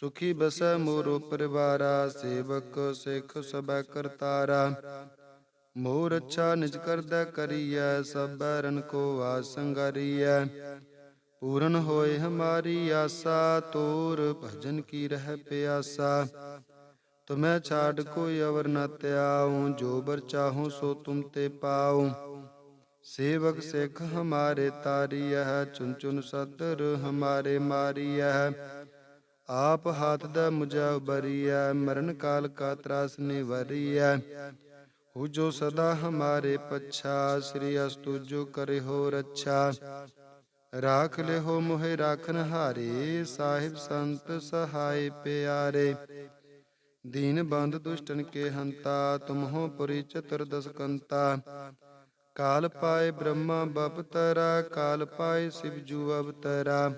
ਸੁਖੀ ਬਸੈ ਮੋਰੋ ਪਰਿਵਾਰਾ, ਸੇਵਕ ਸਿੱਖ ਸਬੈ ਕਰਤਾਰਾ। ਮੋਰ ਅੱਛਾ ਨਿਜ ਕਰਦਾ ਕਰੀਐ, ਸਭੈ ਰਨ ਕੋ ਆਸੰਗਰੀਐ ਪੂਰਨ ਹੋਏ ਹਮਾਰੀ ਆਸਾ, ਤੋਰ ਭਜਨ ਕੀ ਰਹਿ ਪਿਆਸਾ। ਤੁਮੈ ਛਾੜ ਕੋਈ ਅਵਰ ਨ ਤਿਆਉ, ਜੋ ਬਰ ਚਾਹੂੰ ਸੋ ਤੁਮ ਤੇ ਪਾਉ। ਸੇਵਕ ਸਿੱਖ ਹਮਾਰੇ ਤਾਰੀਐ ਚੁਨ ਚੁਨ ਸਦਰ ਹਮਾਰੇ ਮਾਰੀਐ। ਆਪ ਹਾਥ ਦਾ ਮੁਝਾ ਉਬਰੀਐ ਮਰਨ ਕਾਲ ਕਾ ਤਰਾਸ ਨਿਵਰੀਐ। ਹੋ ਜੋ ਸਦਾ ਹਮਾਰੇ ਪਛਾ, ਸ੍ਰੀ ਅਸਤੁ ਜੋ ਕਰੇ ਹੋ ਰੱਛਾ। ਰਾਖ ਲਿਹੋ ਮੋਹਿ ਰਾਖਨ ਹਾਰੇ, ਸਾਹਿਬ ਸੰਤ ਸਹਾਇ ਪਿਆਰੇ। ਦੀਨ ਬੰਦ ਦੁਸ਼ਟਨ ਕੇ ਹੰਤਾ, ਤੁਮਹੋ ਪੁਰੀ ਚਤੁਰਦਸ ਕੰਤਾ ਕਾਲ ਪਾਏ ਬ੍ਰਹਮਾ ਬਪਤਰਾ, ਕਾਲ ਪਾਏ ਸਿਵ ਜੂ ਅਵਤਰਾ।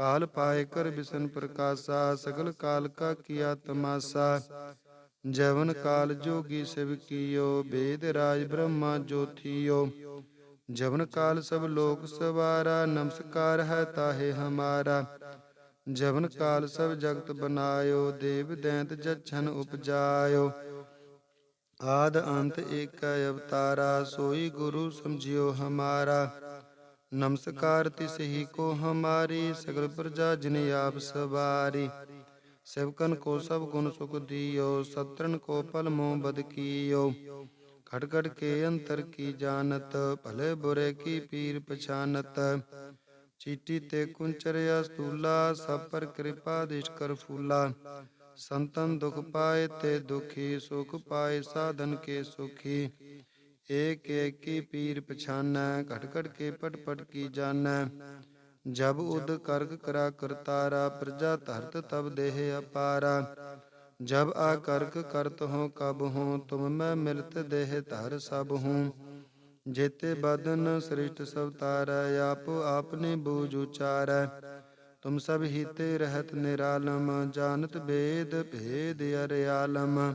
ਕਾਲ ਪਾਏ ਕਰ ਬਿਸ਼ਨ ਪ੍ਰਕਾਸ਼ਾ ਸਗਲ ਕਾਲ ਕਾ ਕੀਆ ਤਮਾਸਾ ਜਵਨ ਕਾਲ ਜੋਗੀ ਸਿਵ ਕੀਓ ਬੇਦ ਰਾਜ ਬ੍ਰਹਮਾ ਜੋਥੀਓ ਜਵਨ ਕਾਲ ਸਭ ਲੋਕ ਸਵਾਰਾ ਨਮਸਕਾਰ ਹੈ ਤਾਹੇ ਹਮਾਰਾ ਜਵਨ ਕਾਲ ਸਭ ਜਗਤ ਬਨਾਇਓ ਦੇਵ ਦੈਂਤ ਜਛਨ ਉਪਜਾਇਓ ਆਦ ਅੰਤ ਏਕ ਅਵਤਾਰਾ ਸੋਈ ਗੁਰੂ ਸਮਝਿਓ ਹਮਾਰਾ ਨਮਸਕਾਰ ਤਿਸ ਹੀ ਕੋ ਹਮਾਰੀ ਸਗਲ ਪ੍ਰਜਾ ਜਿਨ ਆਪ ਸਵਾਰੀ ਸੇਵਕਨ ਕੋ ਸਭ ਗੁਣ ਸੁਖ ਦਿਓ ਸਤਰਨ ਕੋ ਪਲ ਮੋਹ ਬਦ ਕੀਓ ਖੜ ਖੜ ਕੇ ਅੰਤਰ ਕੀ ਜਾਣਤ ਭਲੇ ਬੁਰੇ ਕੀ ਪੀਰ ਪਛਾਨਤ ਚੀਟੀ ਤੇ ਕੁੰਚਰਿਆ ਸਤੂਲਾ ਸਭ ਪਰ ਕਿਰਪਾ ਦਿਸ਼ ਕਰ ਫੂਲਾ ਸੰਤਨ ਦੁਖ ਪਾਏ ਤੇ ਦੁਖੀ ਸੁਖ ਪਾਏ ਸਾਧਨ ਕੇ ਸੁਖੀ ਏਕ ਏਕ ਪੀਰ ਪਛਾਨੈ, ਘਟ ਘਟ ਕੇ ਪਟ ਪਟ ਕੀ ਜਾਣੈ। ਜਬ ਉਦ ਕਰਕ ਕਰਾ ਕਰਤਾਰਾ, ਪ੍ਰਜਾ ਧਰਤ ਤਬ ਦੇਹ ਅਪਾਰਾ। ਜਬ ਆ ਕਰਕ ਕਰਤ ਹੋ ਕਬ ਹੋ, ਤੁਮ ਮੈਂ ਮਿਲਤ ਦੇਹ ਧਰ ਸਭ ਹੂੰ। ਜੇਤੇ ਬਦਨ ਸ੍ਰਿਸ਼ਟ ਸਭ ਤਾਰੈ, ਆਪ ਆਪਨੇ ਬੂਝ ਉਚਾਰੈ। ਤੁਮ ਸਭ ਹੀਤੇ ਰਹਿਤ ਨਿਰਾਲਮ, ਜਾਣਤ ਬੇਦ ਭੇਦ ਅਰਿਆਲਮ।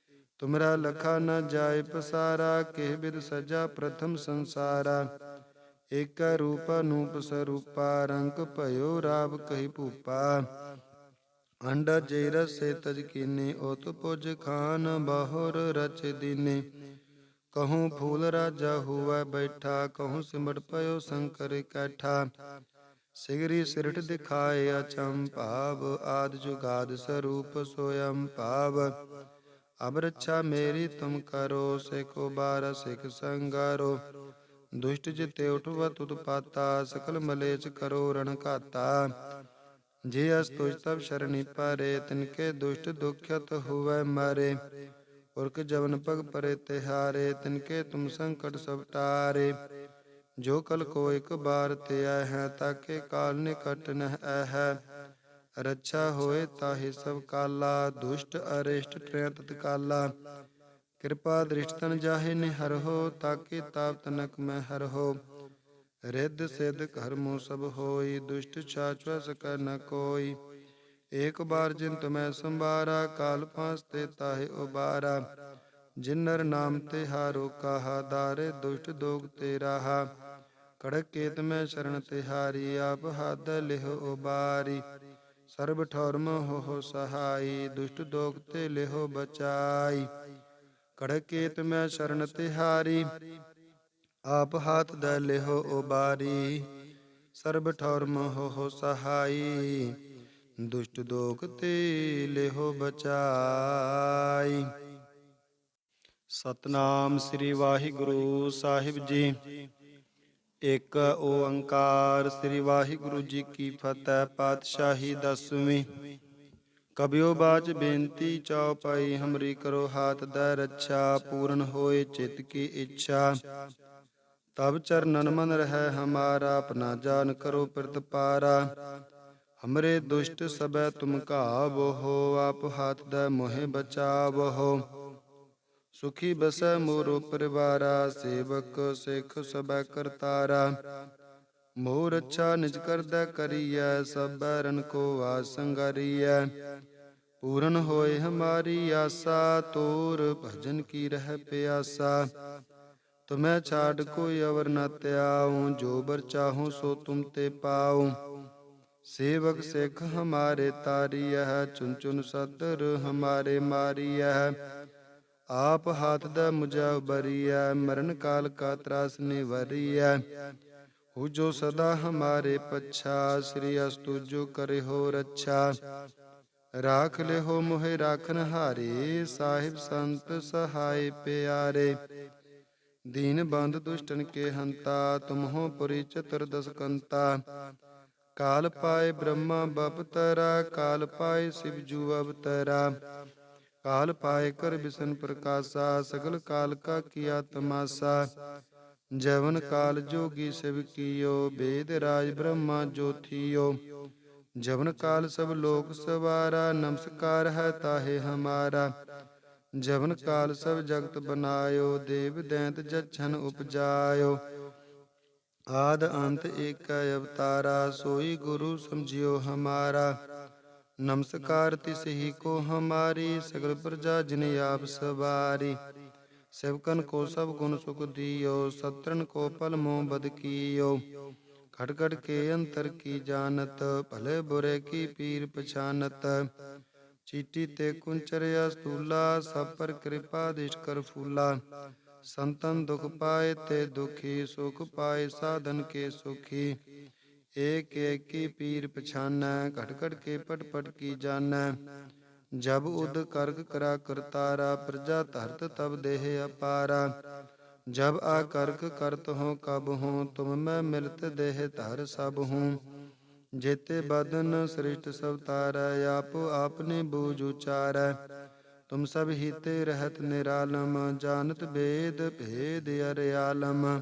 ਤੁਮਰਾ ਲਖਾ ਨ ਜਾਏ ਪਸਾਰਾ, ਕਿਹ ਬਿਦ ਸਜਾ ਪ੍ਰਥਮ ਸੰਸਾਰਾ। ਏਕ ਰੂਪ ਅਨੂਪ ਸਰੂਪਾ, ਰੰਗ ਭਇਓ ਰਾਵ ਕਹੀ ਭੂਪਾ। ਅੰਡ ਜੇ ਰਸੇ ਤਜ ਕੀਨੇ, ਓਤ ਪੁਜ ਖਾਨ ਬਾਹੁਰ ਰਚ ਦੀਨੇ। ਕਹੂੰ ਫੂਲ ਰਾਜਾ ਹੁਆ ਬੈਠਾ, ਕਹੂੰ ਸਿਮਟ ਪਇਓ ਸ਼ੰਕਰ ਕੈਠਾ। ਸਿਗਰੀ ਸਿਰਠ ਦਿਖਾਏ ਅਚੰ ਆਦ ਜੁਗਾਦ ਸਰੂਪ ਸੋਇੰ ਭਾਵ। ਅਬ ਰੱਛਾ ਮੇਰੀ ਤੁਮ ਕਰੋ, ਸਿਖੋ ਬਾਰ ਸਿਖ ਸੰਗਾਰੋ। ਦੁਸ਼ਟ ਜਿਤੇ ਉਠਵਤ ਉਤਪਾਤਾ ਸਕਲ ਮਲੇਚ ਕਰੋ, ਰਣ ਘਾਤਾ। ਜੇ ਅਸ ਤੁਜ ਤਬ ਸ਼ਰਣੀ ਪਾਰੇ ਤਿਨਕੇ ਦੁਸ਼ਟ ਦੁਖਤ ਹੁਵੈ ਮਾਰੇ। ਪੁਰਖ ਜਵਨ ਪਗ ਪਰੇ ਤਿਹਾਰੇ ਤਿਨਕੇ ਤੁਮ ਸੰਕਟ ਸਭ ਟਾਰੇ। ਜੋ ਕਲ ਕੋ ਇੱਕ ਬਾਰ ਤੇ ਆਇ ਹੈ, ਤਾਕੇ ਕਾਲ ਨਿਕਟ ਨਹਿ ਹੈ ਰੱਛਾ ਹੋਏ ਤਾਹੇ ਸਭ ਕਾਲਾ, ਦੁਸ਼ਟ, ਅਰਿਸ਼ਟ ਤ੍ਰੈ ਤਤਕਾਲਾ। ਕਿਰਪਾ ਦ੍ਰਿਸ਼ਟਨ ਜਾਹੇ ਨਿਹਰ ਤਾਕੇ ਤਾਪ ਤਨਕ ਮੈਂ ਹਰ ਹੋ। ਰਿੱਧ, ਸਿੱਧ, ਕਰਮੋ ਸਭ ਹੋਈ, ਦੁਸ਼ਟ ਛਾਛਵਾ ਸਕੈ ਨ ਕੋਈ। ਏਕ ਬਾਰ ਜਿਨ ਤੁਮੈ ਸੰਭਾਰਾ, ਕਾਲ ਪਾਸ ਤੇ ਤਾਹੇ ਉਬਾਰਾ। ਜਿਨਰ ਨਾਮ ਤੇ ਹਾਰੋ ਕਾਹਾ, ਦਾਰੇ ਦੁਸ਼ਟ ਦੋਗ ਤੇ ਰਾਹਾ। ਕੜਕ ਕੇਤ ਮੈਂ ਸ਼ਰਨ ਤਿਹਾਰੀ ਆਪ ਹੱਦ ਲਿਹ ਉਬਾਰੀ। ਸਰਬ ਠੌਰਮ ਹੋ ਸਹਾਈ, ਦੁਸ਼ਟ ਦੋਗ ਤੇ ਲਿਹੁ ਬਚਾਈ। ਕੜਕੇਤ ਮੈਂ ਸ਼ਰਨ ਤਿਹਾਰੀ, ਆਪ ਹਾਥ ਦ ਲਿਹੋ ਉਬਾਰੀ। ਸਰਬ ਠੌਰ ਹੋ ਸਹਾਈ, ਦੁਸ਼ਟ ਦੋਖ ਤੇ ਲਿਹੋ ਬਚਾਈ। ਸਤਨਾਮ ਸ੍ਰੀ ਵਾਹਿਗੁਰੂ ਸਾਹਿਬ ਜੀ। ਇਕ ਓੰਕਾਰ ਸ੍ਰੀ ਵਾਹਿਗੁਰੂ ਜੀ ਕੀ ਫਤਿਹ, ਪਾਤਸ਼ਾਹੀ ਦਸਵੀਂ। ਕਬਿਓ ਬਾਚ ਬੇਨਤੀ ਚਉਪਾਈ ਹਮਰੀ ਕਰੋ ਹਾਥ ਦਾ ਰੱਛਾ, ਪੂਰਨ ਹੋਏ ਚਿਤ ਕੀ ਇੱਛਾ। ਤਬ ਚਰਨਨ ਮਨ ਰਹਿ ਹਮਾਰਾ, ਆਪਣਾ ਜਾਨ ਕਰੋ ਪ੍ਰਤ ਪਾਰਾ ਹਮਰੇ ਦੁਸ਼ਟ ਸਬੈ ਤੁਮ ਘਾਵੋ ਹੋ, ਆਪ ਹਾਥ ਦਾ ਮੋਹਿ ਬਚਾਵੋ ਹੋ। ਸੁਖੀ ਬਸੈ ਮੋਰੋ ਪਰਿਵਾਰਾ ਸੇਵਕ ਸਿੱਖ ਸਬੈ ਕਰਤਾਰਾ। ਮੋਰ ਅੱਛਾ ਨਿਜ ਕਰਦਾ ਕਰੀਐ ਸਭੈ ਰਨ ਕੋ ਆਸੰਗਰੀਐ ਪੂਰਨ ਹੋਏ ਹਮਾਰੀ ਆਸਾ, ਤੋਰ ਭਜਨ ਕੀ ਰਹਿ ਪਿਆਸਾ। ਤੁਮੈ ਛਾੜ ਕੋਈ ਅਵਰ ਨ ਤਿਆਉ, ਜੋ ਬਰ ਚਾਹੂੰ ਸੋ ਤੁਮ ਤੇ ਪਾਉ। ਸੇਵਕ ਸਿੱਖ ਹਮਾਰੇ ਤਾਰੀਐ ਚੁਨ ਚੁਨ ਸਦਰ ਹਮਾਰੇ ਮਾਰੀਐ। ਆਪ ਹਾਥ ਦਾ ਮੁਜਾ ਬਰੀਐ ਮਰਨ ਕਾਲ ਕਾ ਤਰਾਸ ਨਿਵਰੀਐ। ਹੂ ਜੋ ਸਦਾ ਹਮਾਰੇ ਪਛਾ, ਸ੍ਰੀ ਅਸਤੁ ਜੋ ਕਰੇ ਹੋ ਰੱਛਾ। ਰਾਖ ਲਿਹੋ ਮੋਹਿ ਰਾਖਨ ਹਾਰੇ, ਸਾਹਿਬ ਸੰਤ ਸਹਾਇ ਪਿਆਰੇ। ਦੀਨ ਬੰਦ ਦੁਸ਼ਟਨ ਕੇ ਹੰਤਾ, ਤੁਮਹੋ ਪੁਰੀ ਚਤੁਰਦਸ ਕੰਤਾ ਕਾਲ ਪਾਏ ਬ੍ਰਹਮਾ ਬਪਤਰਾ, ਕਾਲ ਪਾਏ ਸਿਵ ਜੂ ਅਵਤਰਾ। ਕਾਲ ਪਾਏ ਕਰ ਬਿਸਨ ਪ੍ਰਕਾਸ਼ਾ ਸਗਲ ਕਾਲ ਕਾ ਕੀਆ ਤਮਾਸਾ ਜਵਨ ਕਾਲ ਜੋਗੀ ਸਿਵ ਕੀਓ ਬੇਦ ਰਾਜ ਬ੍ਰਹਮਾ ਜੋਥੀਓ ਜਵਨ ਕਾਲ ਸਭ ਲੋਕ ਸਵਾਰਾ ਨਮਸਕਾਰ ਹੈ ਤਾਹੇ ਹਮਾਰਾ ਜਵਨ ਕਾਲ ਸਭ ਜਗਤ ਬਨਾਇਓ ਦੇਵ ਦੈਂਤ ਜਛਨ ਉਪਜਾਇਓ ਆਦ ਅੰਤ ਏਕ ਅਵਤਾਰਾ ਸੋਈ ਗੁਰੂ ਸਮਝਿਓ ਹਮਾਰਾ नमस्कार तिसही को हमारी सगल प्रजा जिन आप सवारी। सेवकन को सब गुण सुख दियो, सत्रन को पल मोह बद कियो। खटखट के अंतर की जानत, भले बुरे की पीर पछानत। चीटी ते कुंचर या स्थूला, सब पर कृपा दिश कर फूला। संतन दुख पाए ते दुखी, सुख पाए साधन के सुखी। ਏਕ ਏਕੀ ਪੀਰ ਪਛਾਨੈ ਘਟ ਘਟ ਕੇ ਪਟ ਪਟ ਕੀ ਜਾਣੈ। ਜਬ ਉਦ ਕਰਗ ਕਰਾ ਕਰਤਾਰਾ, ਪ੍ਰਜਾ ਧਰਤ ਤਬ ਦੇਹ ਅਪਾਰਾ। ਜਬ ਆ ਕਰਕ ਕਰਤ ਹੋ, ਕਬ ਹੋ, ਤੁਮ ਮੈਂ ਮਿਲਤ ਦੇਹ ਧਰ ਸਭ ਹੂੰ। ਜੇਤੇ ਬਦਨ ਸ੍ਰਿਸ਼ਟ ਸਭ ਤਾਰੈ, ਆਪੋ ਆਪਨੇ ਬੂਝ ਉਚਾਰੈ। ਤੁਮ ਸਭ ਹੀਤੇ ਰਹਿਤ ਨਿਰਾਲਮ, ਜਾਣਤ ਬੇਦ ਭੇਦ ਅਰਿਆਲਮ।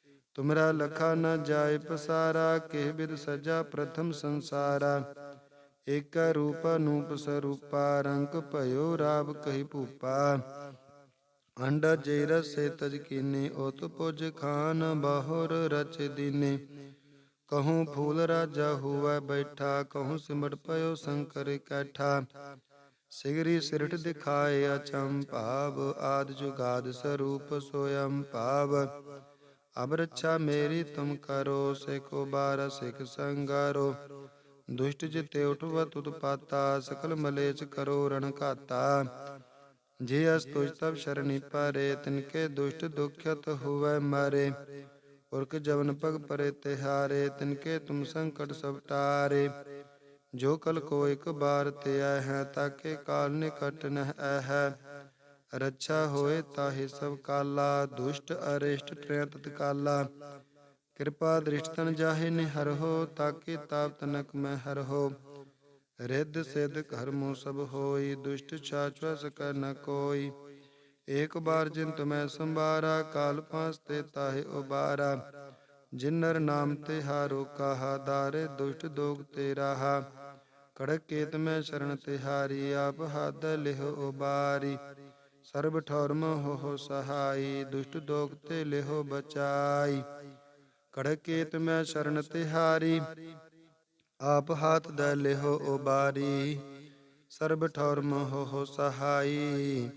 ਤੁਮਰਾ ਲਖਾ ਨ ਜਾਏ ਪਸਾਰਾ ਕਿਹ ਬਿਦ ਸਜਾ ਪ੍ਰਥਮ ਸੰਸਾਰਾ। ਏਕ ਰੂਪ ਅਨੂਪ ਸਰੂਪਾ, ਰੰਗ ਭਇਓ ਰਾਵ ਕਹੀ ਭੂਪਾ। ਅੰਡ ਜੈ ਰਸੇ ਤਜ ਕੀਨੇ ਉਤ ਪੁਜ ਖਾਨ ਬਾਹੁਰ ਰਚ ਦੀਨੇ। ਕਹੂੰ ਫੂਲ ਰਾਜਾ ਹੋਵੇ ਬੈਠਾ, ਕਹੂੰ ਸਿਮਟ ਪਇਓ ਸ਼ੰਕਰ ਇਕੱਠਾ ਸਿਗਰੀ ਸਿਰਠ ਦਿਖਾਏ ਅਚੰ ਭਾਵ ਆਦ ਜੁਗਾਦ ਸਰੂਪ ਸੋਯੰ ਭਾਵ। ਅਬ ਰੱਛਾ ਮੇਰੀ ਤੁਮ ਕਰੋ, ਸਿਖੋ ਬਾਰ ਸਿਖ ਸੰਗਾਰੋ। ਦੁਸ਼ਟ ਜਿਤੇ ਉਠਵ ਤੁਤ ਪਾਤਾ, ਸਕਲ ਮਲੇਚ ਕਰੋ, ਰਣ ਘਾਤਾ। ਜੇ ਅਸ ਤੁਜ ਤਬ ਸ਼ਰਣੀ ਪਾਰੇ ਤਿਨਕੇ ਦੁਸ਼ਟ ਦੁਖਿਤ ਹੋਵੇ ਮਾਰੇ। ਉਰਕ ਜਵਨ ਪਗ ਪਰੇ ਤਿਹਾਰੇ ਤਿਨਕੇ ਤੁਮ ਸੰਕਟ ਸਭ ਟਾਰੇ। ਜੋ ਕਲ ਕੋ ਇਕ ਬਾਰ ਤੇ ਆਇ ਹੈ, ਤਾਕੇ ਕਾਲ ਨਿਕਟ ਨਹਿ ਹੈ ਰੱਛਾ ਹੋਏ ਤਾਹੇ ਸਭ ਕਾਲਾ, ਦੁਸ਼ਟ, ਅਰਿਸ਼ਟ ਤ੍ਰੈ ਤਤਕਾਲਾ। ਕਿਰਪਾ ਦ੍ਰਿਸ਼ਟਨ ਜਾਹੇ ਨੇ ਹਰ ਹੋ, ਤਾਕੇ ਤਾਪ ਤਨਕ ਮੈਂ ਹਰ ਹੋ। ਰਿੱਧ ਸਿੱਧ ਕਰਮੋ ਸਭ ਹੋਈ, ਦੁਸ਼ਟ ਛਾਛਵਾ ਸਕੈ ਨ ਕੋਈ। ਏਕ ਬਾਰ ਜਿਨ ਤੁਮੈ ਸੰਭਾਰਾ, ਕਾਲ ਪਾਸ ਤੇ ਤਾਹੇ ਉਬਾਰਾ। ਜਿਨਰ ਨਾਮ ਤੇ ਹਾਰੋ ਕਾਹਾ, ਦਾਰੇ ਦੁਸ਼ਟ ਦੋਗ ਤੇ ਰਾਹਾ। ਕੜਕ ਕੇਤ ਮੈਂ ਸ਼ਰਨ ਤੇ ਹਾਰੀ, ਆਪ ਹੱਦ ਲਿਹ ਉਬਾਰੀ। ਸਰਬ ਠੌਰਮ ਹੋ ਸਹਾਈ, ਦੁਸ਼ਟ ਦੋਗ ਤੇ ਲਿਹੋ ਬਚਾਈ। ਕੜਕੇਤ ਮੈਂ ਸ਼ਰਨ ਤਿਹਾਰੀ, ਆਪ ਹਾਥ ਦਾ ਲਿਹੋ ਉਬਾਰੀ। ਸਰਬ ਠੌਰ ਮੋਹ ਸਹਾਈ,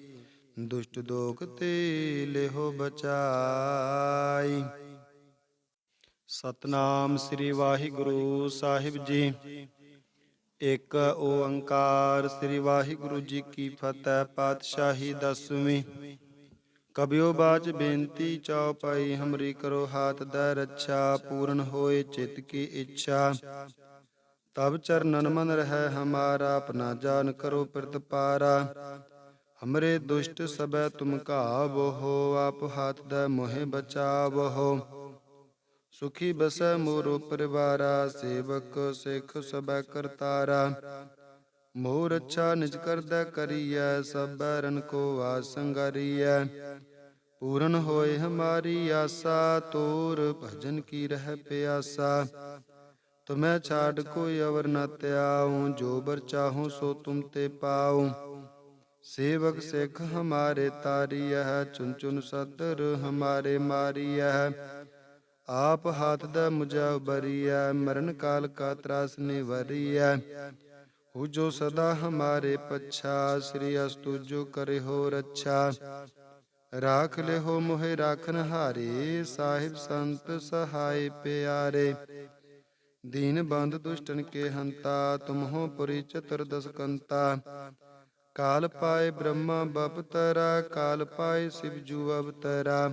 ਦੁਸ਼ਟ ਦੋਖ ਤੇ ਲਿਹੋ ਬਚਾਈ। ਸਤਨਾਮ ਸ੍ਰੀ ਵਾਹਿਗੁਰੂ ਸਾਹਿਬ ਜੀ। ਇਕ ਓੰਕਾਰ ਸ੍ਰੀ ਵਾਹਿਗੁਰੂ ਜੀ ਕੀ ਫਤਿਹ, ਪਾਤਸ਼ਾਹੀ ਦਸਵੀਂ। ਕਬਿਓ ਬਾਚ ਬੇਨਤੀ ਚੌਪਾਈ ਹਮਰੀ ਕਰੋ ਹਾਥ ਦਾ ਰੱਛਾ, ਪੂਰਨ ਹੋਏ ਚਿਤ ਕੀ ਇੱਛਾ। ਤਬ ਚਰਨਨ ਮਨ ਰਹਿ ਹਮਾਰਾ, ਆਪਣਾ ਜਾਨ ਕਰੋ ਪ੍ਰਤਪਾਰਾ ਹਮਰੇ ਦੁਸ਼ਟ ਸਬੈ ਤੁਮ ਘਾਵੋ ਹੋ ਆਪ ਹਾਥ ਦਾ ਮੋਹਿ ਬਚਾਵੋ ਹੋ ਸੁਖੀ ਬਸੈ ਮੋਰੋ ਪਰਿਵਾਰਾ ਸੇਵਕ ਸਿੱਖ ਸਬੈ ਕਰਤਾਰਾ ਮੋਰ ਅੱਛਾ ਨਿਜ ਕਰਦਾ ਕਰੀਐ ਸਬੈ ਰਨ ਕੋ ਆਸੰਗਰੀਐ ਪੂਰਨ ਹੋਏ ਹਮਾਰੀ ਆਸਾ ਤੋਰ ਭਜਨ ਕੀ ਰਹਿ ਪਿਆਸਾ ਤੁਮੈ ਛਾੜ ਕੋਈ ਅਵਰ ਨ ਤਿਆਉ ਜੋ ਬਰ ਚਾਹੂੰ ਸੋ ਤੁਮ ਤੇ ਪਾਉ ਸੇਵਕ ਸਿੱਖ ਹਮਾਰੇ ਤਾਰੀਐ ਚੁਨ ਚੁਨ ਸਦਰ ਹਮਾਰੇ ਮਾਰੀਐ ਆਪ ਹਾਥ ਦਾ ਮੁਝਾ ਬਰੀਐ, ਮਰਨ ਕਾਲ ਕਾ ਤਰਾਸ ਨਿਵਰੀਐ। ਹੋ ਜੋ ਸਦਾ ਹਮਾਰੇ ਪਛਾ, ਸ੍ਰੀ ਅਸਤੁ ਜੋ ਕਰੇ ਹੋ ਰੱਛਾ। ਰਾਖ ਲਿਹੋ ਮੋਹਿ ਰਾਖਨ ਹਾਰੇ, ਸਾਹਿਬ ਸੰਤ ਸਹਾਈ ਪਿਆਰੇ। ਦੀਨ ਬੰਦ ਦੁਸ਼ਟਨ ਕੇ ਹੰਤਾ, ਤੁਮਹੋ ਪੁਰੀ ਚਤੁਰਦਸ ਕੰਤਾ। ਕਾਲ ਪਾਏ ਬ੍ਰਹਮਾ ਬਪਤਰਾ, ਕਾਲ ਪਾਏ ਸਿਵ ਜੂ ਅਵਤਰਾ।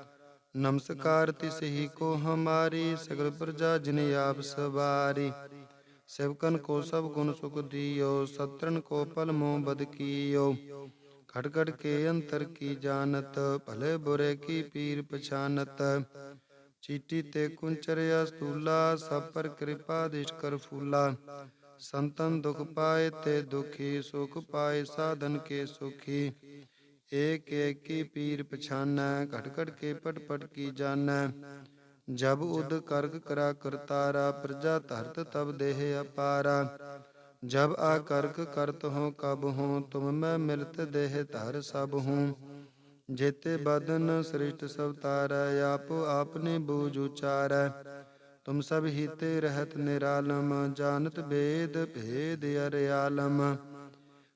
नमस्कार तिस को हमारी, सगल प्रजा जिन आप सवारी। सेवकन को सब गुण सुख दियो, सत्रन को पल मोह बद कियो। खटखट के अंतर की जानत, भले बुरे की पीर पछानत। चीटी ते कुंचरया स्तूला सब पर कृपा दिश कर फूला। संतन दुख पाए ते दुखी, सुख पाए साधन के सुखी। ਏਕ ਏਕੀ ਪੀਰ ਪਛਾਨੈ, ਘਟ ਘਟ ਕੇ ਪਟ ਪਟ ਕੀ ਜਾਣੈ। ਜਬ ਉਦ ਕਰਗ ਕਰਾ ਕਰਤਾਰਾ, ਪ੍ਰਜਾ ਧਰਤ ਤਬ ਦੇਹ ਅਪਾਰਾ। ਜਬ ਆ ਕਰਕ ਕਰਤ ਹੋ ਕਬ ਹੋ, ਤੁਮ ਮੈਂ ਮਿਲਤ ਦੇਹ ਧਰ ਸਭ ਹੂੰ। ਜੇਤੇ ਬਦਨ ਸ੍ਰਿਸ਼ਟ ਸਭ ਤਾਰੈ, ਆਪੋ ਆਪਨੇ ਬੂਝ ਉਚਾਰੈ। ਤੁਮ ਸਭ ਹੀਤੇ ਰਹਿਤ ਨਿਰਾਲਮ, ਜਾਣਤ ਬੇਦ ਭੇਦ ਅਰਿਆਲਮ।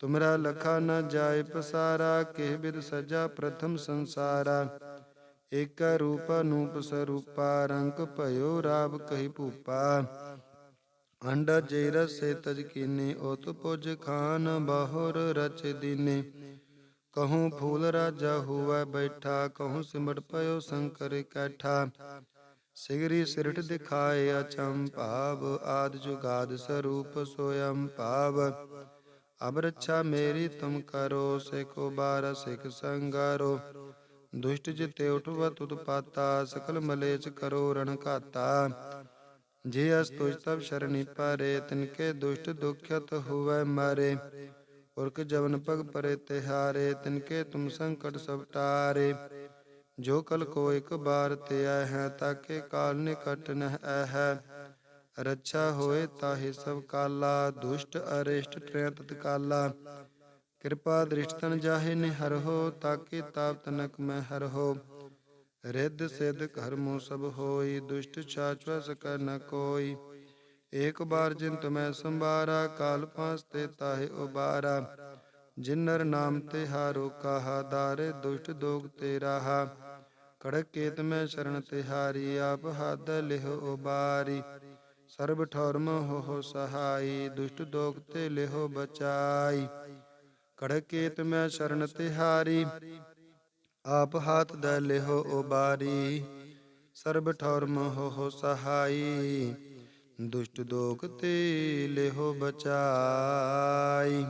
ਤੁਮਰਾ ਲਖਾ ਨ ਜਾਏ ਪਸਾਰਾ ਕਿਹ ਬਿਦ ਸਜਾ ਪ੍ਰਥਮ ਸੰਸਾਰਾ। ਏਕ ਰੂਪ ਅਨੂਪ ਸਰੂਪਾ, ਰੰਗ ਭਇਓ ਰਾਵ ਕਹੀ ਭੂਪਾ। ਅੰਡ ਜੇ ਰਸੇ ਤਜ ਕੀਨੇ ਉਤ ਪੁਜ ਖਾਨ ਬਾਹੁਰ ਰਚ ਦੀਨੇ। ਕਹੂੰ ਫੂਲ ਰਾਜਾ ਹੋਵੇ ਬੈਠਾ, ਕਹੂੰ ਸਿਮਟ ਪਇਓ ਸੰਕਰ ਕੈਠਾ। ਸਿਗਰੀ ਸਿਰਠ ਦਿਖਾਏ ਅਚੰ ਆਦ ਜੁਗਾਦ ਸਰੂਪ ਸੋਯੰ ਭਾਵ। ਅਬ ਰੱਛਾ ਮੇਰੀ ਤੁਮ ਕਰੋ, ਸਿਖੋ ਬਾਰ ਸਿਖ ਸੰਗਾਰੋ। ਦੁਸ਼ਟ ਜਿਤੇ ਉਠਵਤ ਉਤਪਾਤਾ ਸਕਲ ਮਲੇਚ ਕਰੋ, ਰਣ ਘਾਤਾ। ਜੇ ਅਸ ਤੁਜ ਤਬ ਸ਼ਰਣੀ ਪਾਰੇ ਤਿਨਕੇ ਦੁਸ਼ਟ ਦੁਖਤ ਹੋਵੇ ਮਾਰੇ। ਉਰਕ ਜਵਨ ਪਗ ਪਰੇ ਤਿਹਾਰੇ ਤਿਨਕੇ ਤੁਮ ਸੰਕਟ ਸਭ ਟਾਰੇ। ਜੋ ਕਲ ਕੋ ਇੱਕ ਬਾਰ ਤੇ ਆਇ ਹੈ, ਤਾਕੇ ਕਾਲ ਨਿਕਟ ਨਹਿ ਹੈ। ਰੱਛਾ ਹੋਏ ਤਾਹੇ ਸਭ ਕਾਲਾ, ਦੁਸ਼ਟ, ਅਰਿਸ਼ਟ ਤ੍ਰੈ ਤਤਕਾਲਾ। ਕਿਰਪਾ ਦ੍ਰਿਸ਼ਟਨ ਜਾਹੇ ਨੇ ਹਰ ਹੋ, ਤਾਕੇ ਤਾਪ ਤਨਕ ਮੈਂ ਹਰ ਰਿੱਧ ਸਿੱਧ ਕਰਮੋ ਸਭ ਹੋਈ, ਦੁਸ਼ਟ ਛਾਛਵਾ ਸਕੈ ਨ ਕੋਈ। ਏਕ ਬਾਰ ਜਿਨ ਤੁਮੈ ਸੰਭਾਰਾ, ਕਾਲ ਪਾਸ ਤੇ ਤਾਹੇ ਉਬਾਰਾ। ਜਿਨਰ ਨਾਮ ਤੇ ਹਾਰੋ ਕਹਾ ਦਾਰੇ ਦੁਸ਼ਟ ਦੋਗ ਤੇ ਰਾਹਾ ਕੜਕ ਕੇਤ ਮੈਂ ਸ਼ਰਨ ਤੇ ਹਾਰੀ, ਆਪ ਹੱਦ ਲਿਹੁ ਉਬਾਰੀ। ਸਰਬ ਠੌਰਮ ਹੋ ਸਹਾਈ, ਦੁਸ਼ਟ ਦੋਗ ਤੇ ਲਿਹੁ ਬਚਾਈ। ਕੜਕੇਤ ਮੈਂ ਸ਼ਰਨ ਤਿਹਾਰੀ, ਆਪ ਹਾਥ ਦਾ ਲਿਹੋ ਉਬਾਰੀ। ਸਰਬ ਠੌਰ ਮੋਹ ਸਹਾਈ, ਦੁਸ਼ਟ ਦੋਖ ਤੇ ਲਿਹੋ ਬਚਾਈ।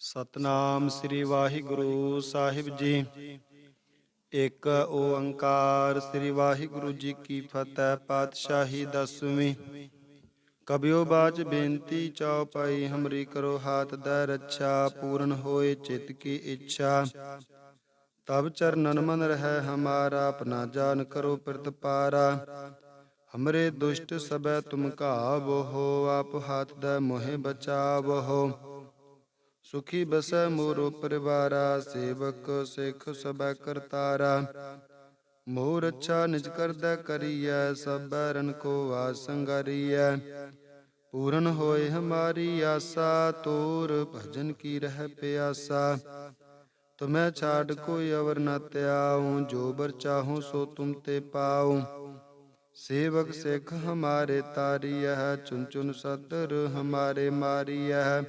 ਸਤਨਾਮ ਸ੍ਰੀ ਵਾਹਿਗੁਰੂ ਸਾਹਿਬ ਜੀ। ਇੱਕ ਓੰਕਾਰ ਸ੍ਰੀ ਵਾਹਿਗੁਰੂ ਜੀ ਕੀ ਫਤਿਹ, ਪਾਤਸ਼ਾਹੀ ਦਸਵੀਂ। ਕਬਿਓ ਬਾਚ ਬੇਨਤੀ ਚਉਪਾਈ ਹਮਰੀ ਕਰੋ ਹਾਥ ਦਾ ਰੱਛਾ, ਪੂਰਨ ਹੋਏ ਚਿਤ ਕੀ ਇੱਛਾ। ਤਬ ਚਰਨਨ ਮਨ ਰਹਿ ਹਮਾਰਾ, ਆਪਣਾ ਜਾਨ ਕਰੋ ਪ੍ਰਤ ਪਾਰਾ ਹਮਰੇ ਦੁਸ਼ਟ ਸਬੈ ਤੁਮ ਘਾਵੋ ਹੋ, ਆਪ ਹਾਥ ਦਾ ਮੋਹਿ ਬਚਾਵੋ ਹੋ। ਸੁਖੀ ਬਸੈ ਮੋਰੋ ਪਰਿਵਾਰਾ, ਸੇਵਕ ਸਿੱਖ ਸਬੈ ਕਰਤਾਰਾ। ਮੋਰ ਅੱਛਾ ਨਿਜ ਕਰਦਾ ਕਰੀਐ ਸਬੈ ਰਨ ਕੋ ਆਸੰਗਰੀਐ ਪੂਰਨ ਹੋਏ ਹਮਾਰੀ ਆਸਾ, ਤੋਰ ਭਜਨ ਕੀ ਰਹਿ ਪਿਆਸਾ। ਤੁਮੈ ਛਾੜ ਕੋਈ ਅਵਰ ਨ ਤਿਆਉ, ਜੋ ਬਰ ਚਾਹੂੰ ਸੋ ਤੁਮ ਤੇ ਪਾਉ। ਸੇਵਕ ਸਿੱਖ ਹਮਾਰੇ ਤਾਰੀਐ ਚੁਨ ਚੁਨ ਸਦਰ ਹਮਾਰੇ ਮਾਰੀਐ।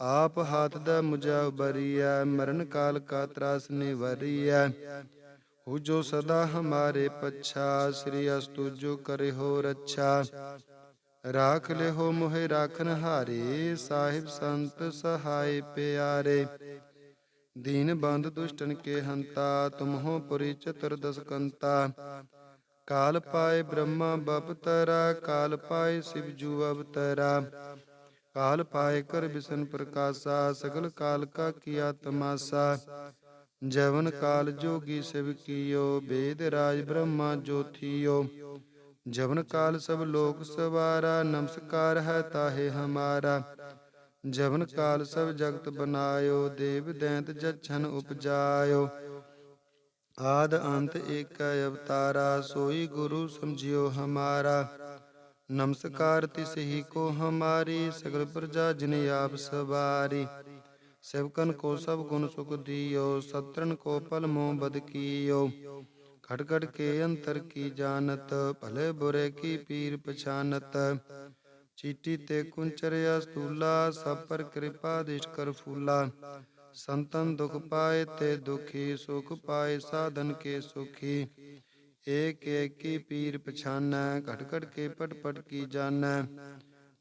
ਆਪ ਹਾਥ ਦਾ ਮੁਝਾ ਉਬਰੀਐ ਮਰਨ ਕਾਲ ਕਾ ਤਰਾਸ ਨਿਵਰੀਐ। ਹੋ ਜੋ ਸਦਾ ਹਮਾਰੇ ਪਛਾ, ਸ੍ਰੀ ਅਸਤੁ ਜੋ ਕਰੇ ਹੋ ਰੱਛਾ। ਰਾਖ ਲਿਹੋ ਮੋਹਿ ਰਾਖਨ ਹਾਰੇ, ਸਾਹਿਬ ਸੰਤ ਸਹਾਇ ਪਿਆਰੇ। ਦੀਨ ਬੰਦ ਦੁਸ਼ਟਨ ਕੇ ਹੰਤਾ, ਤੁਮਹੋ ਪੁਰੀ ਚਤੁਰਦਸ ਕੰਤਾ ਕਾਲ ਪਾਏ ਬ੍ਰਹਮਾ ਬਪਤਰਾ, ਕਾਲ ਪਾਏ ਸਿਵ ਜੂ ਅਵਤਰਾ। ਕਾਲ ਪਾਏ ਕਰ ਬਿਸ਼ਨ ਪ੍ਰਕਾਸ਼ਾ ਸਗਲ ਕਾਲ ਕਾ ਕੀਆ ਤਮਾਸਾ ਜਵਨ ਕਾਲ ਜੋਗੀ ਸਿਵ ਕੀਓ ਬੇਦ ਰਾਜ ਬ੍ਰਹਮਾ ਜੋਥੀਓ ਜਵਨ ਕਾਲ ਸਭ ਲੋਕ ਸਵਾਰਾ ਨਮਸਕਾਰ ਹੈ ਤਾਹੇ ਹਮਾਰਾ ਜਵਨ ਕਾਲ ਸਭ ਜਗਤ ਬਨਾਇਓ ਦੇਵ ਦੈਂਤ ਜਛਨ ਉਪਜਾਇਓ ਆਦ ਅੰਤ ਏਕ ਅਵਤਾਰਾ ਸੋਈ ਗੁਰੂ ਸਮਝਿਓ ਹਮਾਰਾ नमस्कार तिसे को हमारी सगल प्रजा जिन आप सवारी। सेवकन को सब गुण सुख दियो, सत्रन को पल मोह बद कियो। खटखट के अंतर की जानत, भले बुरे की पीर पछानत। चीटी ते कुंचरया स्तूला सब पर कृपा दिश कर फूला। संतन दुख पाए ते दुखी, सुख पाए साधन के सुखी। ਏਕ ਏਕੀ ਪੀਰ ਪਛਾਨੈ, ਘਟ ਘਟ ਕੇ ਪਟ ਪਟ ਕੀ ਜਾਣੈ।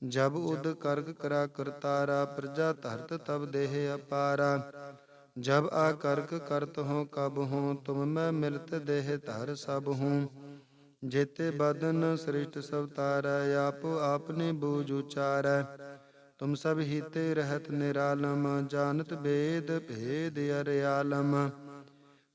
ਜਬ ਉਦ ਕਰਗ ਕਰਾ ਕਰਤਾਰਾ, ਪ੍ਰਜਾ ਧਰਤ ਤਬ ਦੇਹ ਅਪਾਰਾ। ਜਬ ਆ ਕਰਕ ਕਰਤ ਹੋ ਕਬ ਹੋ, ਤੁਮ ਮੈਂ ਮਿਲਤ ਦੇਹ ਧਰ ਸਭ ਹੂੰ। ਜੇਤੇ ਬਦਨ ਸ੍ਰਿਸ਼ਟ ਸਭ ਤਾਰਾ, ਆਪੋ ਆਪਨੇ ਬੂਝ ਉਚਾਰੈ। ਤੁਮ ਸਭ ਹੀਤੇ ਰਹਿਤ ਨਿਰਾਲਮ, ਜਾਣਤ ਬੇਦ ਭੇਦ ਅਰਿਆਲਮ।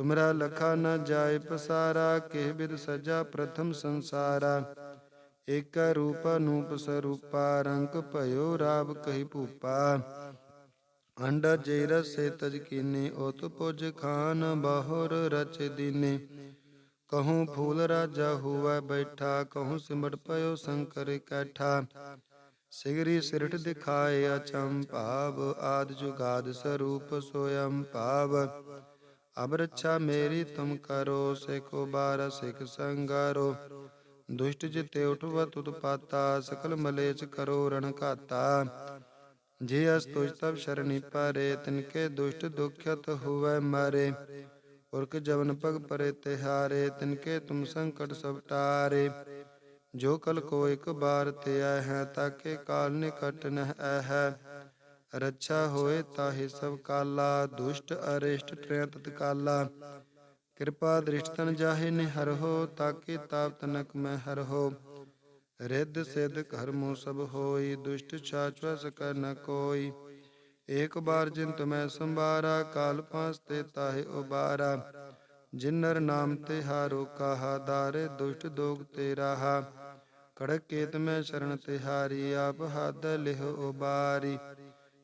ਤੁਮਰਾ ਲਖਾ ਨ ਜਾਏ ਪਸਾਰਾ, ਕੇ ਬਿਦ ਸਜਾ ਪ੍ਰਥਮ ਸੰਸਾਰਾ। ਏਕ ਰੂਪ ਅਨੂਪ ਸਰੂਪਾ, ਰੰਗ ਭਇਓ ਰਾਵ ਕਹੀ ਭੂਪਾ। ਅੰਡ ਜੇ ਰਸੇ ਤਜ ਕੀਨੇ ਉਤ ਪੁਜ ਖਾਨ ਬਹੁਰ ਰਚ ਦੀਨੇ। ਕਹੂੰ ਫੂਲ ਰਾਜਾ ਹੁਆ ਬੈਠਾ, ਕਹੂੰ ਸਿਮਟ ਪਇਓ ਸ਼ੰਕਰ ਕੈਠਾ। ਸਿਗਰੀ ਸਿਰਠ ਦਿਖਾਏ ਅਚੰਭਾਵ, ਆਦ ਜੁਗਾਦ ਸਰੂਪ ਸੋਯੰ ਭਾਵ। ਅਬ ਰੱਛਾ ਮੇਰੀ ਤੁਮ ਕਰੋ, ਸਿਖੋ ਬਾਰ ਸਿਖ ਸੰਗਾਰੋ। ਦੁਸ਼ਟ ਜਿਤੇ ਉਠਵਤ ਉਤਪਾਤਾ ਸਕਲ ਮਲੇਚ ਕਰੋ, ਰਣ ਘਾਤਾ। ਜੇ ਅਸ ਤੁਜ ਤਬ ਸ਼ਰਣੀ ਪਾਰੇ ਤਿਨਕੇ ਦੁਸ਼ਟ ਦੁਖਤ ਹੁਵੈ ਮਾਰੇ। ਉਰਕ ਜਵਨ ਪਗ ਪਰੇ ਤਿਹਾਰੇ ਤਿਨਕੇ ਤੁਮ ਸੰਕਟ ਸਭ ਟਾਰੇ। ਜੋ ਕਲ ਕੋ ਇਕ ਬਾਰ ਤੇ ਆਇ ਹੈ ਤਾਕੇ ਕਾਲ ਨਿਕਟ ਨਹਿ ਹੈ। ਰੱਛਾ ਹੋਏ ਤਾਹੇ ਸਭ ਕਾਲਾ, ਦੁਸ਼ਟ, ਅਰਿਸ਼ਟ ਤ੍ਰੈ ਤਤਕਾਲਾ। ਕਿਰਪਾ ਦ੍ਰਿਸ਼ਟਨ ਜਾਹੇ ਨੇ ਹਰ ਹੋ, ਤਾਕੇ ਤਾਪ ਤਨਕ ਮੈਂ ਹਰ ਹੋ। ਰਿੱਧ ਸਿੱਧ ਕਰਮੋ ਸਭ ਹੋਈ, ਦੁਸ਼ਟ ਛਾਛਵਾ ਸਕੈ ਨ ਕੋਈ। ਏਕ ਬਾਰ ਜਿਨ ਤੁਮੈ ਸੰਭਾਰਾ, ਕਾਲ ਪਾਸ ਤੇ ਤਾਹੇ ਉਬਾਰਾ। ਜਿਨਰ ਨਾਮ ਤੇ ਹਾਰੋ ਕਾਹਾ, ਦਾਰੇ ਦੁਸ਼ਟ ਦੋਗ ਤੇ ਰਾਹਾ। ਕੜਕ ਕੇਤ ਮੈਂ ਸ਼ਰਨ ਤਿਹਾਰੀ ਆਪ ਹੱਦ ਲਿਹੁ ਉਬਾਰੀ।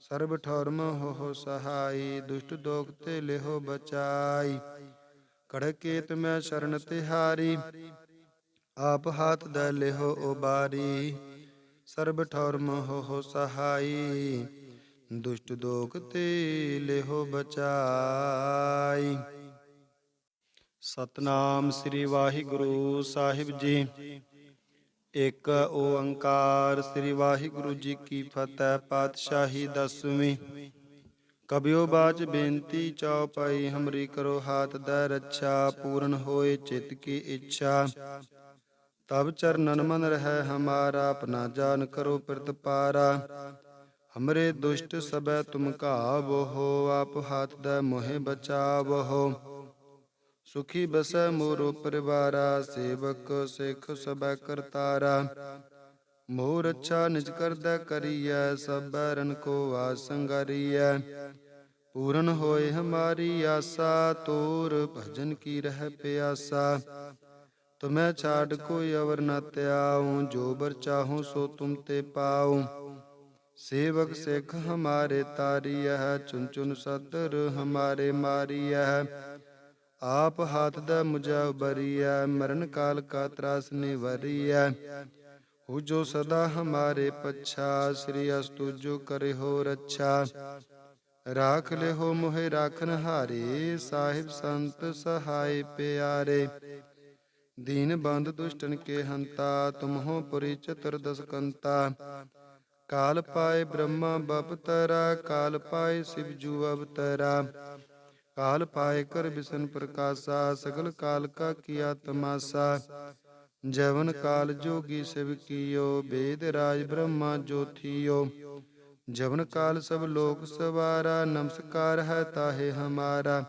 ਸਰਬ ਠੌਰਮ ਹੋ ਸਹਾਈ, ਦੁਸ਼ਟ ਦੋਗ ਤੇ ਲਿਹੁ ਬਚਾਈ। ਕੜਕੇਤ ਮੈਂ ਸ਼ਰਨ ਤਿਹਾਰੀ, ਆਪ ਹਾਥ ਦੇ ਲਿਹੋ ਉਬਾਰੀ। ਸਰਬ ਠੌਰ ਮੋਹ ਸਹਾਈ, ਦੁਸ਼ਟ ਦੋਖ ਤੇ ਲਿਹੋ ਬਚਾਈ। ਸਤਨਾਮ ਸ੍ਰੀ ਵਾਹਿਗੁਰੂ ਸਾਹਿਬ ਜੀ। ਇਕ ਓੰਕਾਰ ਸ੍ਰੀ ਵਾਹਿਗੁਰੂ ਜੀ ਕੀ ਫਤਿਹ, ਪਾਤਸ਼ਾਹੀ ਦਸਵੀਂ। ਕਬਿਓ ਬਾਚ ਬੇਨਤੀ ਚੌਪਾਈ ਹਮਰੀ ਕਰੋ ਹਾਥ ਦਾ ਰੱਛਾ, ਪੂਰਨ ਹੋਏ ਚਿਤ ਕੀ ਇੱਛਾ। ਤਬ ਚਰਨਨ ਮਨ ਰਹਿ ਹਮਾਰਾ, ਆਪਣਾ ਜਾਨ ਕਰੋ ਪ੍ਰਤ ਪਾਰਾ। ਹਮਰੇ ਦੁਸ਼ਟ ਸਬੈ ਤੁਮ ਘਾਵੋ ਹੋ ਆਪ ਹਾਥ ਦਾ ਮੋਹਿ ਬਚਾਵੋ ਸੁਖੀ ਬਸੈ ਮੋਰੋ ਪਰਿਵਾਰਾ, ਸੇਵਕ ਸਿੱਖ ਸਬੈ ਕਰਤਾਰਾ। ਮੋਰ ਅੱਛਾ ਨਿਜ ਕਰਦਾ ਕਰੀਐ ਸਬੈ ਰਨ ਕੋ ਆਸੰਗਰੀਐ ਪੂਰਨ ਹੋਏ ਹਮਾਰੀ ਆਸਾ, ਤੋਰ ਭਜਨ ਕੀ ਰਹਿ ਪਿਆਸਾ। ਤੁਮੈ ਛਾੜ ਕੋਈ ਅਵਰ ਨ ਤਿਆਉ ਜੋ ਬਰ ਚਾਹੂੰ ਸੋ ਤੁਮ ਤੇ ਪਾਉ। ਸੇਵਕ ਸਿੱਖ ਹਮਾਰੇ ਤਾਰੀਐ ਚੁਨ ਚੁਨ ਸਤਰ ਹਮਾਰੇ ਮਾਰੀਐ। ਆਪ ਹਾਥ ਦਾ ਮੁਝਾ ਬਰੀਆ ਮਰਨ ਕਾਲ ਕਾ ਤਰਾਸ ਨਿਵਰੀਐ। ਹੋ ਜੋ ਸਦਾ ਹਮਾਰੇ ਪਛਾ, ਸ੍ਰੀ ਅਸਤੁ ਜੋ ਕਰੇ ਹੋ ਰੱਛਾ। ਰਾਖ ਲਿਹੋ ਮੋਹਿ ਰਾਖਨ ਹਾਰੇ, ਸਾਹਿਬ ਸੰਤ ਸਹਾਈ ਪਿਆਰੇ। ਦੀਨ ਬੰਦ ਦੁਸ਼ਟਨ ਕੇ ਹੰਤਾ, ਤੁਮਹੋ ਪੁਰੀ ਚਤੁਰਦਸ ਕੰਤਾ ਕਾਲ ਪਾਏ ਬ੍ਰਹਮਾ ਬਪਤਰਾ, ਕਾਲ ਪਾਏ ਸਿਵ ਜੂ ਅਵਤਰਾ। ਕਾਲ ਪਾਏ ਕਰ ਬਿਸ਼ਨ ਪ੍ਰਕਾਸ਼ਾ ਸਗਲ ਕਾਲ ਕਾ ਕੀਆ ਤਮਾਸਾ ਜਵਨ ਕਾਲ ਜੋਗੀ ਸਿਵ ਕੀਓ ਬੇਦ ਰਾਜ ਬ੍ਰਹਮਾ ਜੋਥੀਓ ਜਵਨ ਕਾਲ ਸਭ ਲੋਕ ਸਵਾਰਾ ਨਮਸਕਾਰ ਹੈ ਤਾਹੇ ਹਮਾਰਾ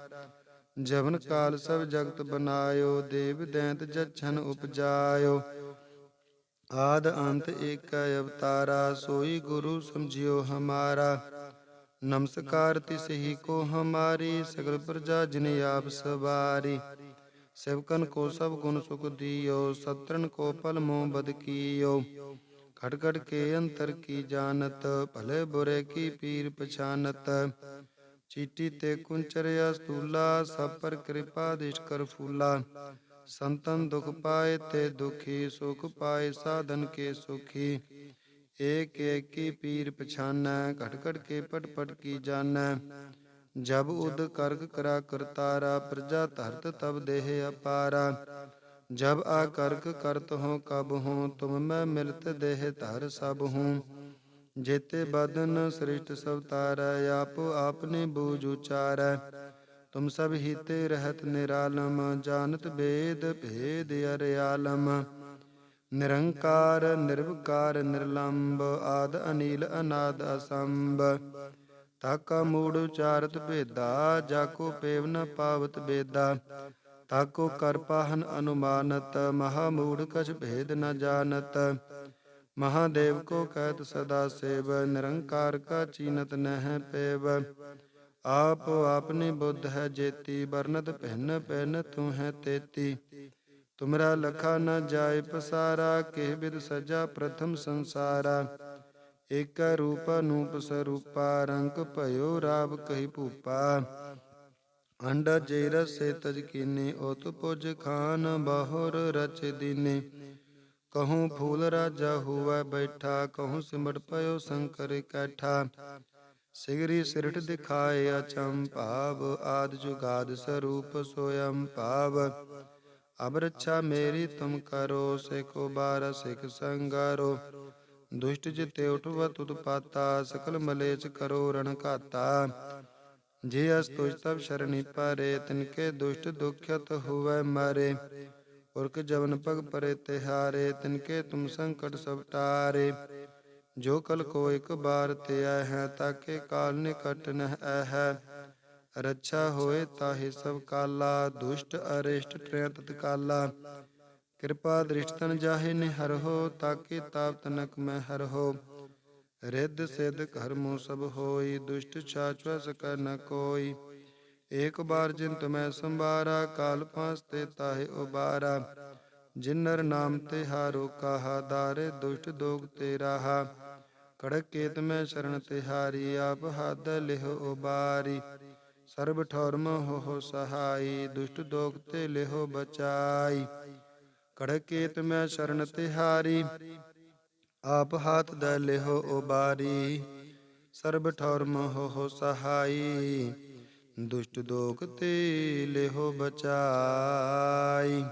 ਜਵਨ ਕਾਲ ਸਭ ਜਗਤ ਬਨਾਇਓ ਦੇਵ ਦੈਂਤ ਜਛਨ ਉਪਜਾਇਓ ਆਦ ਅੰਤ ਏਕ ਅਵਤਾਰਾ ਸੋਈ ਗੁਰੂ ਸਮਝਿਓ ਹਮਾਰਾ नमस्कार तिस को हमारी, सगल प्रजा जिन आप सवारी। सेवकन को सब गुण सुख दियो, सत्रन को पल मोह बद कियो। खटखट के अंतर की जानत, भले बुरे की पीर पछानत। चीटी ते कुंचरया स्थूला, सब पर कृपा दिश कर फूला। संतन दुख पाए ते दुखी, सुख पाए साधन के सुखी। ਏਕ ਕੀ ਪੀਰ ਪਛਾਨੈ, ਘਟ ਘਟ ਕੇ ਪਟ ਪਟ ਕੀ ਜਾਣੈ। ਜਬ ਉਦ ਕਰਗ ਕਰਾ ਕਰਤਾਰਾ, ਪ੍ਰਜਾ ਧਰਤ ਤਬ ਦੇਹ ਅਪਾਰਾ। ਜਬ ਆ ਕਰਕ ਕਰਤ ਹੋ ਕਬ ਹੋ, ਤੁਮ ਮੈਂ ਮਿਲਤ ਦੇਹ ਧਰ ਸਭ ਹੂੰ। ਜੇਤੇ ਬਦਨ ਸ੍ਰਿਸ਼ਟ ਸਭ ਤਾਰੈ, ਆਪ ਆਪਨੇ ਬੂਝ ਉਚਾਰੈ। ਤੁਮ ਸਭ ਹੀਤੇ ਰਹਿਤ ਨਿਰਾਲਮ, ਜਾਣਤ ਬੇਦ ਭੇਦ ਅਰਿਆਲਮ। ਨਿਰੰਕਾਰ, ਨਿਰਵਕਾਰ, ਨਿਰਲੰਬ, ਆਦ ਅਨੀਲ, ਅਨਾਦ ਅਸੰਭ। ਤਾਕਾ ਮੂੜ ਉਚਾਰਤ ਭੇਦਾ ਜਾਕੋ ਪੇਵ ਨ ਪਾਵਤ ਬੇਦਾ। ਤਾਕੋ ਕਰ ਪਾਹਨ ਅਨੁਮਾਨਤ, ਮਹਾ ਮੂੜ ਕਛ ਭੇਦ ਨ ਜਾਣਤ। ਮਹਾਦੇਵ ਕੋ ਕਹਿਤ ਸਦਾ ਸੇਵ, ਨਿਰੰਕਾਰ ਕਾ ਚੀਨਤ ਨਹਿ ਪੇਵ। ਆਪ ਆਪਨੀ ਬੁੱਧ ਹੈ ਜੇਤੀ ਬਰਨਤ ਭਿੰਨ ਭਿੰਨ ਤੂੰ ਹੈ ਤੇਤੀ। ਤੁਮਰਾ ਲਖਾ ਨ ਜਾਏ ਪਸਾਰਾ ਕਿਹ ਬਿਦ ਸਜਾ ਪ੍ਰਥਮ ਸੰਸਾਰਾ। ਏਕ ਰੂਪ ਅਨੂਪ ਸਰੂਪਾ, ਰੰਗ ਭਇਓ ਰਾਵ ਕਹੀ ਭੂਪਾ। ਅੰਡ ਜੇ ਰਸੇ ਤਜ ਕੀਨੇ ਉਤ ਪੁਜ ਖਾਨ ਬਾਹੁਰ ਰਚ ਦੀਨੇ। ਕਹੂੰ ਫੂਲ ਰਾਜਾ ਹੋਵੇ ਬੈਠਾ, ਕਹੂੰ ਸਿਮਟ ਪਇਓ ਸ਼ੰਕਰ ਕੈਠਾ। ਸਿਗਰੀ ਸਿਰਠ ਦਿਖਾਏ ਅਚੰਭਾਵ ਆਦ ਜੁਗਾਦ ਸਰੂਪ ਸੋਯੰ ਭਾਵ। ਅਬ ਮੇਰੀ ਤੁਮ ਕਰੋ, ਸਿਖੋ ਬਾਰ ਸਿਖ ਸੰਗਾਰੋ। ਦੁਸ਼ਟ ਜਿਤੇ ਉਠਵ ਤੁਤ ਪਾਤਾ, ਸਕਲ ਮਲੇਚ ਕਰੋ, ਰਣ ਘਾਤਾ। ਜੇ ਅਸ ਤੁਜ ਤਬ ਸ਼ਰਣੀ ਪਾਰੇ, ਤਿਨਕੇ ਦੁਸ਼ਟ ਦੁਖਿਤ ਹੋਵੇ ਮਾਰੇ। ਉਰਕ ਜਵਨ ਪਗ ਪਰੇ ਤਿਹਾਰੇ, ਤਿਨਕੇ ਤੁਮ ਸੰਕਟ ਸਭ ਟਾਰੇ। ਜੋ ਕਲ ਕੋ ਇੱਕ ਬਾਰ ਤੇ ਆਇ ਹੈ, ਤਾਕੇ ਕਾਲ ਨਿਕਟ ਨਹਿ ਹੈ ਰੱਛਾ ਹੋਏ ਤਾਹੇ ਸਭ ਕਾਲਾ, ਦੁਸ਼ਟ, ਅਰਿਸ਼ਟ ਤ੍ਰੈ ਤਤਕਾਲਾ। ਕਿਰਪਾ ਦ੍ਰਿਸ਼ਟਨ ਜਾਹੇ ਨੇ ਹਰ ਹੋ, ਤਾਕੇ ਤਾਪ ਤਨਕ ਮੈਂ ਹਰ ਹੋ। ਰਿੱਧ ਸਿੱਧ ਕਰਮੋ ਸਭ ਹੋਈ, ਦੁਸ਼ਟ ਛਾਛਵ ਸਕੈ ਨ ਕੋਈ। ਏਕ ਬਾਰ ਜਿਨ ਤੁਮੈ ਸੰਭਾਰਾ, ਕਾਲ ਪਾਸ ਤੇ ਤਾਹੇ ਉਬਾਰਾ। ਜਿਨਰ ਨਾਮ ਤੇ ਹਾਰੋ ਕਾਹਾ ਦਾਰੇ ਦੁਸ਼ਟ ਦੋਗ ਤੇ ਰਾਹਾ ਕੜਕ ਕੇਤ ਮੈਂ ਸ਼ਰਨ ਤੇ ਹਾਰੀ, ਆਪ ਹੱਦ ਲਿਹ ਉਬਾਰੀ। ਸਰਬ ਠੌਰਮ ਹੋ ਸਹਾਈ, ਦੁਸ਼ਟ ਦੋਖ ਤੇ ਲਿਹੋ ਬਚਾਈ। ਕੜਕੇਤ ਮੈਂ ਸ਼ਰਨ ਤਿਹਾਰੀ, ਆਪ ਹਾਥ ਦ ਲਿਹੋ ਉਬਾਰੀ। ਸਰਬ ਠੌਰਮ ਹੋ ਸਹਾਈ, ਦੁਸ਼ਟ ਦੋਖ ਤੇ ਲਿਹੋ ਬਚਾਈ।